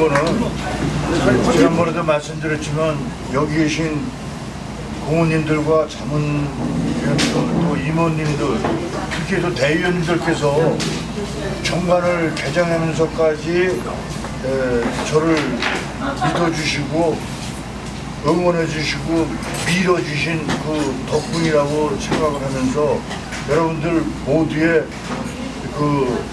거는 지난번에도 말씀드렸지만 여기 계신 공원님들과 자문위원들 또 임원님들 특히 또 대의원님들께서 정관을 개장하면서까지 에, 저를 믿어주시고 응원해주시고 밀어주신 그 덕분이라고 생각을 하면서 여러분들 모두의 그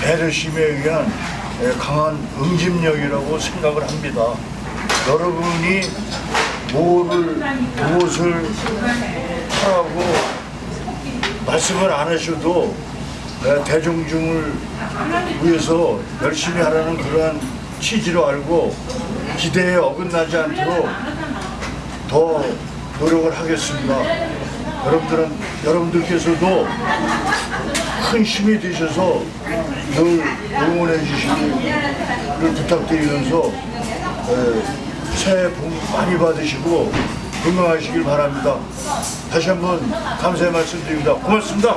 배려심에 의한 에, 강한 응집력이라고 생각을 합니다. 여러분이 뭐를 무엇을 하라고 말씀을 안 하셔도 에, 대중 중을 위해서 열심히 하라는 그러한 취지로 알고 기대에 어긋나지 않도록 더 노력을 하겠습니다. 여러분들은 여러분들께서도 큰 힘이 되셔서 늘 응원해 주시기를 부탁드리면서 에, 새해 복 많이 받으시고 건강하시길 바랍니다. 다시 한번 감사의 말씀 드립니다. 고맙습니다.